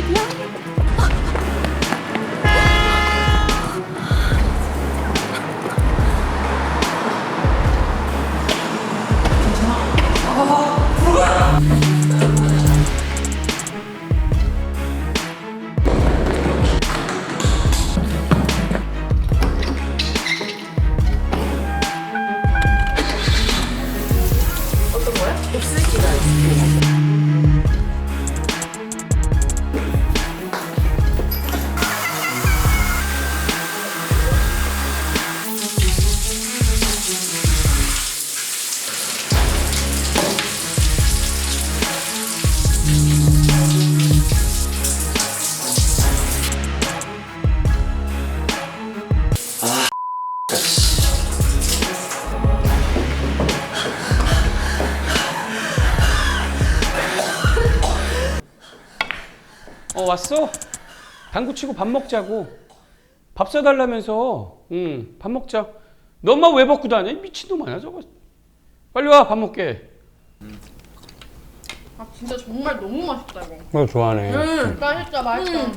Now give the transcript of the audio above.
집이야? 어떤 거야? 옵슬기가 있어. 어 왔어? 당구 치고 밥 먹자고. 밥 사달라면서. 응, 밥 먹자. 너 엄마 왜 벗고 다녀? 미친놈 아니야 저거. 빨리 와 밥 먹게. 아 진짜 정말 너무 맛있다 이거. 너 좋아하네. 음, 맛있다 맛있다.